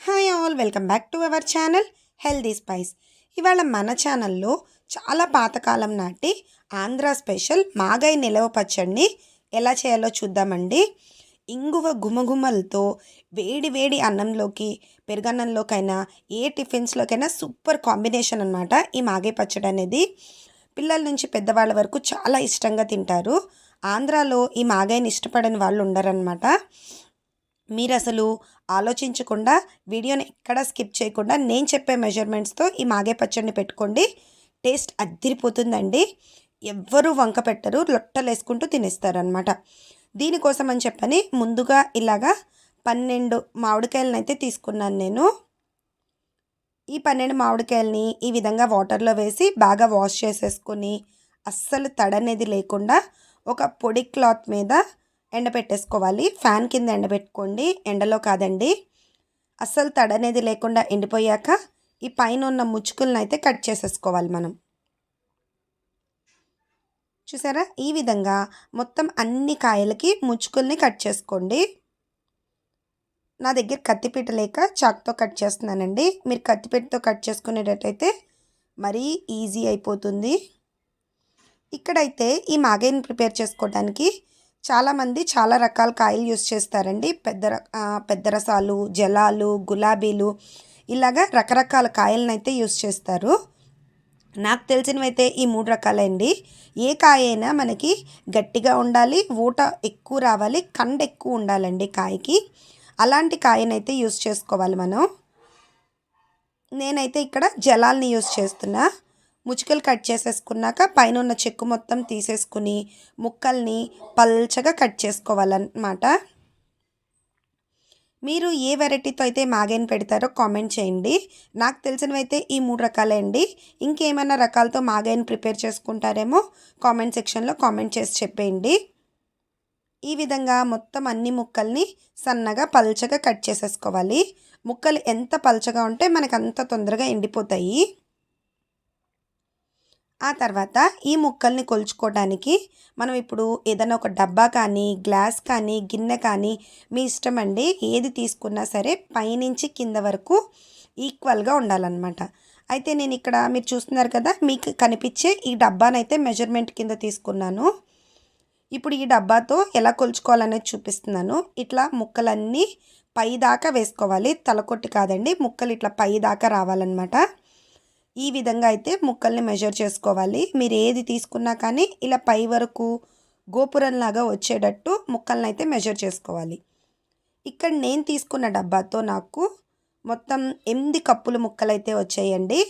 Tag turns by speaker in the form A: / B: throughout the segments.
A: Hi all welcome back to our channel healthy spice ఇవాళ మన ఛానల్లో చాలా పాతకాలం నాటి ఆంధ్ర స్పెషల్ మాగాయ నిలవ పచ్చడిని ఎలా చేయాలో చూద్దామండి. ఇంగువ గుమగుమలతో వేడి వేడి అన్నంలోకి పెరుగన్నంలోకైనా ఏ టిఫిన్స్లోకైనా సూపర్ కాంబినేషన్ అనమాట ఈ మాగాయ పచ్చడి అనేది. పిల్లల నుంచి పెద్దవాళ్ళ వరకు చాలా ఇష్టంగా తింటారు. ఆంధ్రాలో ఈ మాగాయని ఇష్టపడని వాళ్ళు ఉండరనమాట మీరు అసలు ఆలోచించకుండా వీడియోని ఎక్కడా స్కిప్ చేయకుండా నేను చెప్పే మెజర్మెంట్స్తో ఈ మాగే పచ్చడిని పెట్టుకోండి. టేస్ట్ అద్దిరిపోతుందండి. ఎవ్వరూ వంక పెట్టరు లొట్టలు వేసుకుంటూ తినేస్తారనమాట దీనికోసం అని చెప్పని ముందుగా ఇలాగా పన్నెండు మామిడికాయలను అయితే తీసుకున్నాను నేను. ఈ పన్నెండు మామిడికాయలని ఈ విధంగా వాటర్లో వేసి బాగా వాష్ చేసేసుకొని అస్సలు తడనేది లేకుండా ఒక పొడి క్లాత్ మీద ఎండబెట్టేసుకోవాలి. ఫ్యాన్ కింద ఎండబెట్టుకోండి. ఎండలో కాదండి. అస్సలు తడనేది లేకుండా ఎండిపోయాక ఈ పైన ఉన్న ముచ్చుకులను అయితే కట్ చేసేసుకోవాలి మనం. చూసారా? ఈ విధంగా మొత్తం అన్ని కాయలకి ముచ్చుకుల్ని కట్ చేసుకోండి. నా దగ్గర కత్తిపీట లేక చాక్తో కట్ చేస్తున్నానండి. మీరు కత్తిపీటతో కట్ చేసుకునేటట్టయితే మరీ ఈజీ అయిపోతుంది. ఇక్కడైతే ఈ మాగైని ప్రిపేర్ చేసుకోవడానికి చాలామంది చాలా రకాల కాయలు యూస్ చేస్తారండి. పెద్ద పెద్ద రసాలు జలాలు గులాబీలు ఇలాగా రకరకాల కాయలను అయితే యూస్ చేస్తారు. నాకు తెలిసినవైతే ఈ మూడు రకాలండి. ఏ కాయ అయినా మనకి గట్టిగా ఉండాలి ఊట ఎక్కువ రావాలి కండ ఎక్కువ ఉండాలండి కాయకి. అలాంటి కాయనైతే యూస్ చేసుకోవాలి మనం. నేనైతే ఇక్కడ జలాల్ని యూస్ చేస్తున్నా. ముచ్చుకలు కట్ చేసేసుకున్నాక పైన ఉన్న చెక్కు మొత్తం తీసేసుకుని ముక్కల్ని పల్చగా కట్ చేసుకోవాలన్నమాట. మీరు ఏ వెరైటీతో అయితే మ్యాగైన్ పెడతారో కామెంట్ చేయండి. నాకు తెలిసినవైతే ఈ మూడు రకాలే అండి ఇంకేమైనా రకాలతో మ్యాగైన్ ప్రిపేర్ చేసుకుంటారేమో కామెంట్ సెక్షన్లో కామెంట్ చేసి చెప్పేయండి. ఈ విధంగా మొత్తం అన్ని ముక్కల్ని సన్నగా పల్చగా కట్ చేసేసుకోవాలి. ముక్కలు ఎంత పల్చగా ఉంటే మనకు అంత తొందరగా ఎండిపోతాయి. ఆ తర్వాత ఈ ముక్కల్ని కొలుచుకోవడానికి మనం ఇప్పుడు ఏదైనా ఒక డబ్బా కానీ గ్లాస్ కానీ గిన్నె కానీ మీ ఇష్టం అండి ఏది తీసుకున్నా సరే పైనుంచి కింద వరకు ఈక్వల్గా ఉండాలన్నమాట. అయితే నేను ఇక్కడ మీరు చూస్తున్నారు కదా మీకు కనిపించే ఈ డబ్బానైతే మెజర్మెంట్ కింద తీసుకున్నాను. ఇప్పుడు ఈ డబ్బాతో ఎలా కొలుచుకోవాలనేది చూపిస్తున్నాను. ఇట్లా ముక్కలన్నీ పై దాకా వేసుకోవాలి. తలకొట్టి కాదండి ముక్కలు ఇట్లా పై దాకా రావాలన్నమాట. ఈ విధంగా అయితే ముక్కల్ని మెజర్ చేసుకోవాలి. మీరు ఏది తీసుకున్నా కానీ ఇలా పై వరకు గోపురంలాగా వచ్చేటట్టు ముక్కల్ని అయితే మెజర్ చేసుకోవాలి. ఇక్కడ నేను తీసుకున్న డబ్బాతో నాకు మొత్తం ఎనిమిది కప్పులు ముక్కలు అయితే వచ్చాయండి.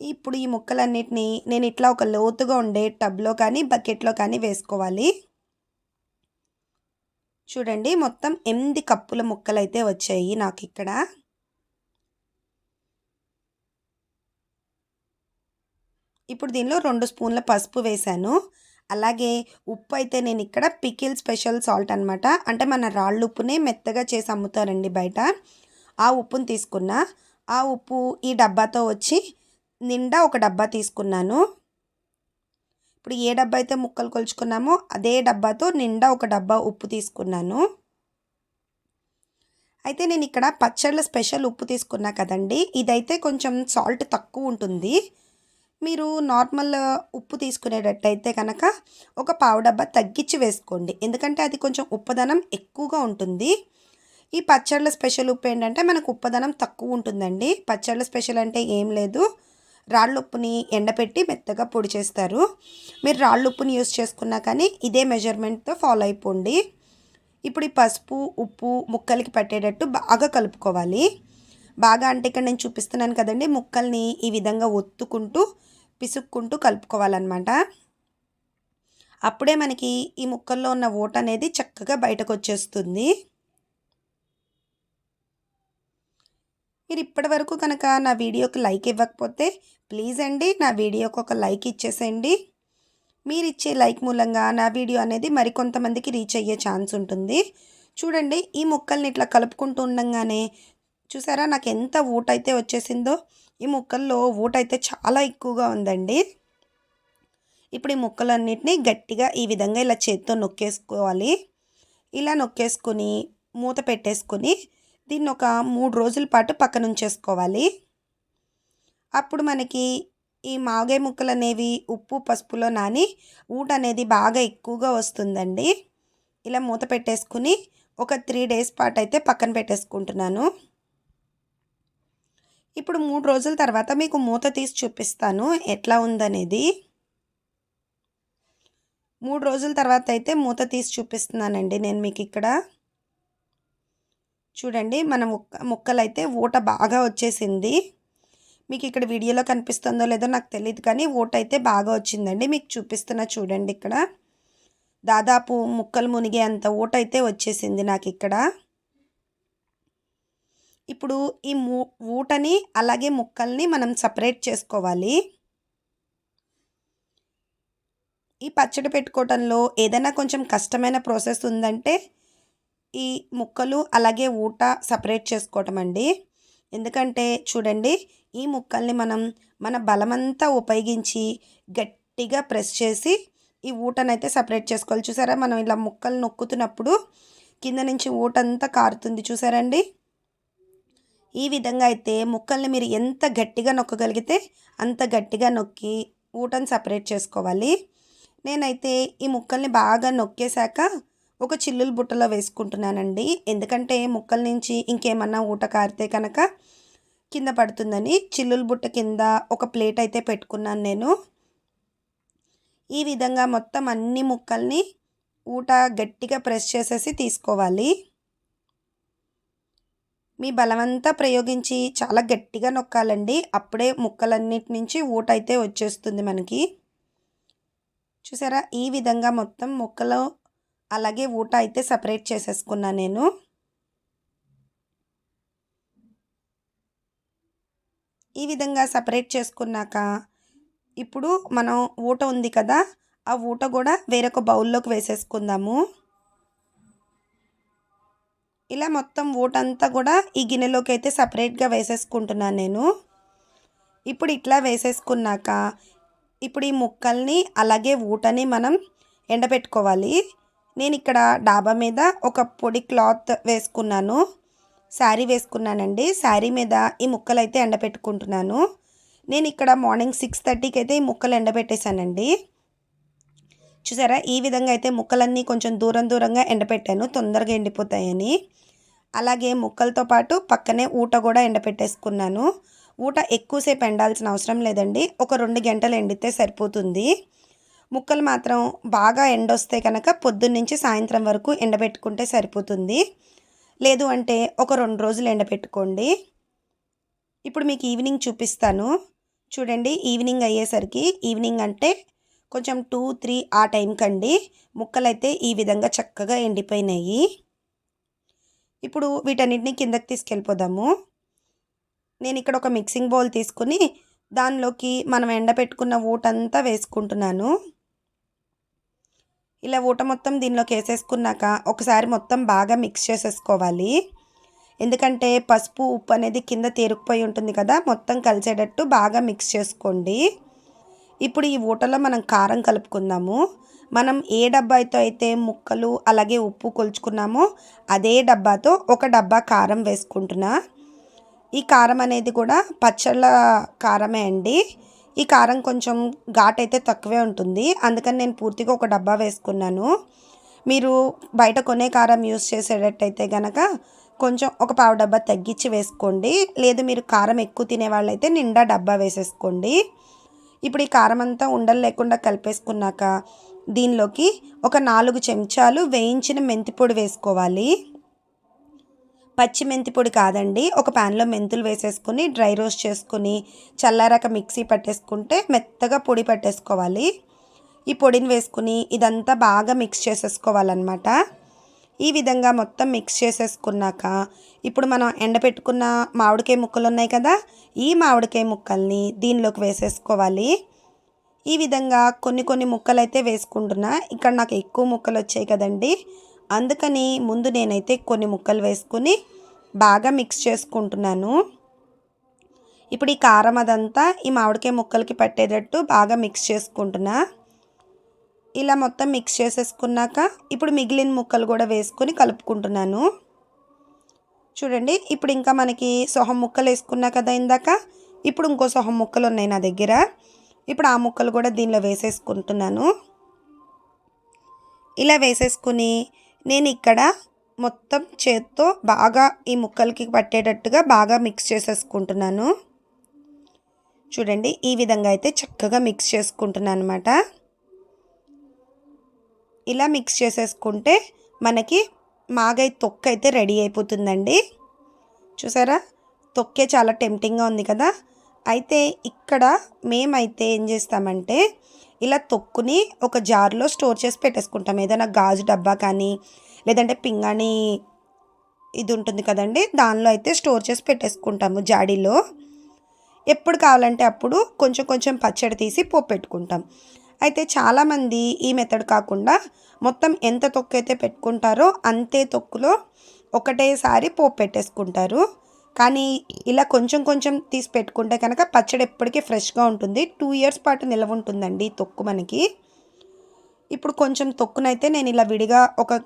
A: ఇప్పుడు ఈ ముక్కలన్నిటినీ నేను ఇట్లా ఒక లోతుగా ఉండే టబ్లో కానీ బకెట్లో కానీ వేసుకోవాలి. చూడండి మొత్తం ఎనిమిది కప్పుల ముక్కలు అయితే వచ్చాయి నాకు ఇక్కడ. ఇప్పుడు దీనిలో రెండు స్పూన్ల పసుపు వేశాను. అలాగే ఉప్పు అయితే నేను ఇక్కడ పికిల్ స్పెషల్ సాల్ట్ అనమాట అంటే మన రాళ్ళు ఉప్పునే మెత్తగా చేసి అమ్ముతారండి బయట. ఆ ఉప్పుని తీసుకున్నా. ఆ ఉప్పు ఈ డబ్బాతో వచ్చి నిండా ఒక డబ్బా తీసుకున్నాను. ఇప్పుడు ఏ డబ్బా అయితే ముక్కలు కొలుచుకున్నామో అదే డబ్బాతో నిండా ఒక డబ్బా ఉప్పు తీసుకున్నాను. అయితే నేను ఇక్కడ పచ్చళ్ళ స్పెషల్ ఉప్పు తీసుకున్నా కదండి. ఇదైతే కొంచెం సాల్ట్ తక్కువ ఉంటుంది. మీరు నార్మల్ ఉప్పు తీసుకునేటట్టయితే కనుక ఒక పావు డబ్బా తగ్గించి వేసుకోండి. ఎందుకంటే అది కొంచెం ఉప్పదనం ఎక్కువగా ఉంటుంది. ఈ పచ్చళ్ళ స్పెషల్ ఉప్పు ఏంటంటే మనకు ఉప్పదనం తక్కువ ఉంటుందండి. పచ్చళ్ళ స్పెషల్ అంటే ఏం లేదు. రాళ్ళు ఉప్పుని ఎండపెట్టి మెత్తగా పొడి చేస్తారు. మీరు రాళ్ళు ఉప్పుని యూస్ చేసుకున్నా కానీ ఇదే మెజర్మెంట్తో ఫాలో అయిపోండి. ఇప్పుడు ఈ పసుపు ఉప్పు ముక్కలకి పట్టేటట్టు బాగా కలుపుకోవాలి. బాగా అంటే ఇక్కడ నేను చూపిస్తున్నాను కదండి ముక్కల్ని ఈ విధంగా ఒత్తుకుంటూ పిసుక్కుంటూ కలుపుకోవాలన్నమాట. అప్పుడే మనకి ఈ ముక్కల్లో ఉన్న ఓట అనేది చక్కగా బయటకు వచ్చేస్తుంది మీరు ఇప్పటి వరకు కనుక నా వీడియోకి లైక్ ఇవ్వకపోతే ప్లీజ్ అండి నా వీడియోకి ఒక లైక్ ఇచ్చేసేయండి. మీరు ఇచ్చే లైక్ మూలంగా నా వీడియో అనేది మరికొంతమందికి రీచ్ అయ్యే ఛాన్స్ ఉంటుంది. చూడండి ఈ ముక్కల్ని ఇట్లా కలుపుకుంటూ ఉండగానే చూసారా నాకు ఎంత ఊటైతే వచ్చేసిందో? ఈ ముక్కల్లో ఊటైతే చాలా ఎక్కువగా ఉందండి. ఇప్పుడు ఈ ముక్కలన్నిటినీ గట్టిగా ఈ విధంగా ఇలా చేత్తో నొక్కేసుకోవాలి. ఇలా నొక్కేసుకొని మూత పెట్టేసుకొని దీన్ని ఒక మూడు రోజుల పాటు పక్కన ఉంచేసుకోవాలి. అప్పుడు మనకి ఈ మాగే ముక్కలు అనేవి ఉప్పు పసుపులో నాని ఊట అనేది బాగా ఎక్కువగా వస్తుందండి. ఇలా మూత పెట్టేసుకుని ఒక త్రీ డేస్ పాటు అయితే పక్కన పెట్టేసుకుంటున్నాను. ఇప్పుడు మూడు రోజుల తర్వాత మీకు మూత తీసి చూపిస్తాను. ఎట్లా ఉందనేది. మూడు రోజుల తర్వాత అయితే మూత తీసి చూపిస్తున్నానండి నేను మీకు ఇక్కడ. చూడండి మన ముక్క ముక్కలు అయితే ఊట బాగా వచ్చేసింది. మీకు ఇక్కడ వీడియోలో కనిపిస్తుందో లేదో నాకు తెలియదు కానీ ఊట అయితే బాగా వచ్చిందండి. మీకు చూపిస్తున్నా చూడండి ఇక్కడ. దాదాపు ముక్కలు మునిగే అంత ఊట అయితే వచ్చేసింది నాకు ఇక్కడ. ఇప్పుడు ఈ మూ ఊటని అలాగే ముక్కల్ని మనం సపరేట్ చేసుకోవాలి. ఈ పచ్చడి పెట్టుకోవటంలో ఏదైనా కొంచెం కష్టమైన ప్రాసెస్ ఉందంటే ఈ ముక్కలు అలాగే ఊట సపరేట్ చేసుకోవటం అండి. ఎందుకంటే చూడండి ఈ ముక్కల్ని మనం మన బలమంతా ఉపయోగించి గట్టిగా ప్రెస్ చేసి ఈ ఊటనైతే సపరేట్ చేసుకోవాలి. చూసారా? మనం ఇలా ముక్కలు నొక్కుతున్నప్పుడు కింద నుంచి ఊటంతా కారుతుంది. చూసారండి? ఈ విధంగా అయితే ముక్కల్ని మీరు ఎంత గట్టిగా నొక్కగలిగితే అంత గట్టిగా నొక్కి ఊటను సపరేట్ చేసుకోవాలి. నేనైతే ఈ ముక్కల్ని బాగా నొక్కేశాక ఒక చిల్లుల బుట్టలో వేసుకుంటున్నానండి. ఎందుకంటే ముక్కల నుంచి ఇంకేమన్నా ఊట కారితే కనుక కింద పడుతుందని చిల్లుల బుట్ట కింద ఒక ప్లేట్ అయితే పెట్టుకున్నాను నేను. ఈ విధంగా మొత్తం అన్ని ముక్కల్ని ఊట గట్టిగా ప్రెస్ చేసేసి తీసుకోవాలి. మీ బలమంతా ప్రయోగించి చాలా గట్టిగా నొక్కాలండి. అప్పుడే ముక్కలన్నిటి నుంచి ఊట అయితే వచ్చేస్తుంది మనకి. చూసారా? ఈ విధంగా మొత్తం ముక్కలు అలాగే ఊట అయితే సపరేట్ చేసేసుకున్నా నేను. ఈ విధంగా సపరేట్ చేసుకున్నాక ఇప్పుడు మనం ఊట ఉంది కదా ఆ ఊట కూడా వేరొక బౌల్లోకి వేసేసుకుందాము. ఇలా మొత్తం ఓటంతా కూడా ఈ గిన్నెలోకి అయితే సపరేట్గా వేసేసుకుంటున్నాను నేను. ఇప్పుడు ఇట్లా వేసేసుకున్నాక ఇప్పుడు ఈ ముక్కల్ని అలాగే ఊటని మనం ఎండబెట్టుకోవాలి. నేను ఇక్కడ డాబా మీద ఒక పొడి క్లాత్ వేసుకున్నాను. శారీ వేసుకున్నానండి. శారీ మీద ఈ ముక్కలు అయితే ఎండబెట్టుకుంటున్నాను. నేను ఇక్కడ మార్నింగ్ సిక్స్ థర్టీకి అయితే ఈ ముక్కలు ఎండబెట్టేశానండి. చూసారా? ఈ విధంగా అయితే ముక్కలన్నీ కొంచెం దూరం దూరంగా ఎండపెట్టాను. తొందరగా ఎండిపోతాయని. అలాగే ముక్కలతో పాటు పక్కనే ఊట కూడా ఎండపెట్టేసుకున్నాను. ఊట ఎక్కువసేపు ఎండాల్సిన అవసరం లేదండి. ఒక రెండు గంటలు ఎండితే సరిపోతుంది. ముక్కలు మాత్రం బాగా ఎండొస్తే కనుక పొద్దున్నుంచి సాయంత్రం వరకు ఎండబెట్టుకుంటే సరిపోతుంది. లేదు అంటే ఒక రెండు రోజులు ఎండబెట్టుకోండి ఇప్పుడు మీకు ఈవినింగ్ చూపిస్తాను. చూడండి ఈవినింగ్ అయ్యేసరికి ఈవినింగ్ అంటే కొంచెం టూ త్రీ ఆ టైంకి అండి ముక్కలైతే ఈ విధంగా చక్కగా ఎండిపోయినాయి. ఇప్పుడు వీటన్నిటిని కిందకి తీసుకెళ్ళిపోదాము. నేను ఇక్కడ ఒక మిక్సింగ్ బౌల్ తీసుకుని దానిలోకి మనం ఎండపెట్టుకున్న ఊటంతా వేసుకుంటున్నాను. ఇలా ఊట మొత్తం దీనిలోకి వేసేసుకున్నాక ఒకసారి మొత్తం బాగా మిక్స్ చేసేసుకోవాలి. ఎందుకంటే పసుపు ఉప్పు అనేది కింద తేరుకుపోయి ఉంటుంది కదా మొత్తం కలిసేటట్టు బాగా మిక్స్ చేసుకోండి. ఇప్పుడు ఈ ఊటలో మనం కారం కలుపుకుందాము. మనం ఏ డబ్బాతో అయితే ముక్కలు అలాగే ఉప్పు కొలుచుకున్నామో అదే డబ్బాతో ఒక డబ్బా కారం వేసుకుంటున్నా. ఈ కారం అనేది కూడా పచ్చళ్ళ కారమే అండి. ఈ కారం కొంచెం ఘాట్ అయితే తక్కువే ఉంటుంది. అందుకని నేను పూర్తిగా ఒక డబ్బా వేసుకున్నాను. మీరు బయట కొనే కారం యూస్ చేసేటట్టయితే కనుక కొంచెం ఒక పావు డబ్బా తగ్గించి వేసుకోండి. లేదు మీరు కారం ఎక్కువ తినే వాళ్ళైతే నిండా డబ్బా వేసేసుకోండి. ఇప్పుడు ఈ కారం అంతా ఉండలు లేకుండా కలిపేసుకున్నాక దీనిలోకి ఒక నాలుగు చెంచాలు వేయించిన మెంతి పొడి వేసుకోవాలి. పచ్చి మెంతి పొడి కాదండి ఒక ప్యాన్లో మెంతులు వేసేసుకుని డ్రై రోస్ట్ చేసుకుని చల్లారాక మిక్సీ పట్టేసుకుంటే మెత్తగా పొడి పట్టేసుకోవాలి. ఈ పొడిని వేసుకుని ఇదంతా బాగా మిక్స్ చేసేసుకోవాలన్నమాట. ఈ విధంగా మొత్తం మిక్స్ చేసేసుకున్నాక ఇప్పుడు మనం ఎండపెట్టుకున్న మామిడికాయ ముక్కలు ఉన్నాయి కదా ఈ మామిడికాయ ముక్కల్ని దీనిలోకి వేసేసుకోవాలి. ఈ విధంగా కొన్ని కొన్ని ముక్కలు అయితే వేసుకుంటున్నా. ఇక్కడ నాకు ఎక్కువ ముక్కలు వచ్చాయి కదండి. అందుకని ముందు నేనైతే కొన్ని ముక్కలు వేసుకుని బాగా మిక్స్ చేసుకుంటున్నాను. ఇప్పుడు ఈ కారం అదంతా ఈ మామిడికాయ ముక్కలకి పట్టేటట్టు బాగా మిక్స్ చేసుకుంటున్నా. ఇలా మొత్తం మిక్స్ చేసేసుకున్నాక ఇప్పుడు మిగిలిన ముక్కలు కూడా వేసుకొని కలుపుకుంటున్నాను. చూడండి ఇప్పుడు ఇంకా మనకి సొహం ముక్కలు వేసుకున్నా కదా ఇందాక? ఇప్పుడు ఇంకో సొహం ముక్కలు ఉన్నాయి నా దగ్గర. ఇప్పుడు ఆ ముక్కలు కూడా దీనిలో వేసేసుకుంటున్నాను. ఇలా వేసేసుకుని నేను ఇక్కడ మొత్తం చేత్తో బాగా ఈ ముక్కలకి పట్టేటట్టుగా బాగా మిక్స్ చేసేసుకుంటున్నాను. చూడండి ఈ విధంగా అయితే చక్కగా మిక్స్ చేసుకుంటున్నాను అనమాట ఇలా మిక్స్ చేసేసుకుంటే మనకి మాగాయ తొక్క అయితే రెడీ అయిపోతుందండి. చూసారా? తొక్కే చాలా టెంప్టింగ్గా ఉంది కదా? అయితే ఇక్కడ మేమైతే ఏం చేస్తామంటే ఇలా తొక్కుని ఒక జార్లో స్టోర్ చేసి పెట్టేసుకుంటాం. ఏదైనా గాజు డబ్బా కానీ లేదంటే పింగాణి ఇది ఉంటుంది కదండి దానిలో అయితే స్టోర్ చేసి పెట్టేసుకుంటాము జాడీలో. ఎప్పుడు కావాలంటే అప్పుడు కొంచెం కొంచెం పచ్చడి తీసి పోపు పెట్టుకుంటాం. అయితే చాలామంది ఈ మెథడ్ కాకుండా మొత్తం ఎంత తొక్కు అయితే పెట్టుకుంటారో అంతే తొక్కులో ఒకటేసారి పోపు పెట్టేసుకుంటారు. కానీ ఇలా కొంచెం కొంచెం తీసి పెట్టుకుంటే కనుక పచ్చడి ఎప్పటికీ ఫ్రెష్గా ఉంటుంది. టూ ఇయర్స్ పాటు నిల్వ ఉంటుందండి ఈ తొక్కు మనకి. ఇప్పుడు కొంచెం తొక్కునైతే నేను ఇలా విడిగా ఒక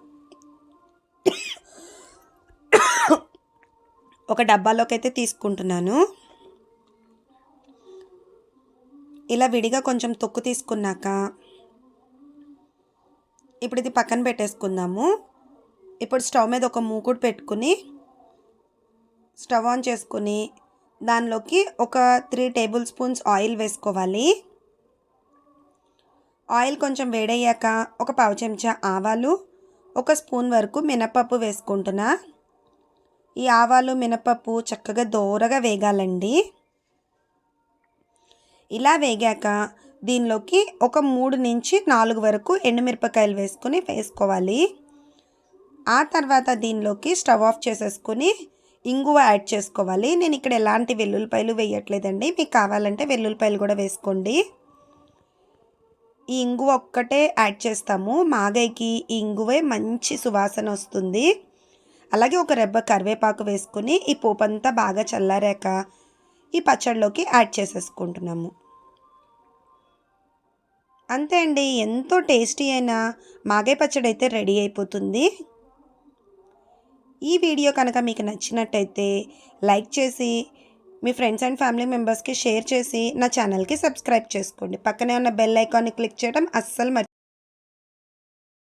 A: ఒక డబ్బాలోకి అయితే తీసుకుంటున్నాను. ఇలా విడిగా కొంచెం తొక్కు తీసుకున్నాక ఇప్పుడు ఇది పక్కన పెట్టేసుకుందాము. ఇప్పుడు స్టవ్ మీద ఒక మూకుడు పెట్టుకుని స్టవ్ ఆన్ చేసుకుని దానిలోకి ఒక త్రీ టేబుల్ స్పూన్స్ ఆయిల్ వేసుకోవాలి. ఆయిల్ కొంచెం వేడయ్యాక ఒక పావు చెంచా ఆవాలు ఒక స్పూన్ వరకు మినపప్పు వేసుకుంటున్నా. ఈ ఆవాలు మినపప్పు చక్కగా దోరగా వేగాలండి. ఇలా వేగాక దీనిలోకి ఒక మూడు నుంచి నాలుగు వరకు ఎండుమిరపకాయలు వేసుకుని వేసుకోవాలి. ఆ తర్వాత దీనిలోకి స్టవ్ ఆఫ్ చేసేసుకుని ఇంగువ యాడ్ చేసుకోవాలి. నేను ఇక్కడ ఎలాంటి వెల్లుల్లిపాయలు వేయట్లేదండి. మీకు కావాలంటే వెల్లుల్లిపాయలు కూడా వేసుకోండి. ఈ ఇంగువ ఒక్కటే యాడ్ చేస్తాము. మాగైకి ఈ ఇంగువే మంచి సువాసన వస్తుంది. అలాగే ఒక రెబ్బ కరివేపాకు వేసుకుని ఈ పోపంతా బాగా చల్లారాక ఈ పచ్చడిలోకి యాడ్ చేసేసుకుంటున్నాము. అంతే అండి. ఎంతో టేస్టీ అయిన మాగే పచ్చడి అయితే రెడీ అయిపోతుంది. ఈ వీడియో కనుక మీకు నచ్చినట్టయితే లైక్ చేసి మీ ఫ్రెండ్స్ అండ్ ఫ్యామిలీ మెంబర్స్కి షేర్ చేసి నా ఛానల్కి సబ్స్క్రైబ్ చేసుకోండి. పక్కనే ఉన్న బెల్ ఐకాన్ని క్లిక్ చేయడం అస్సలు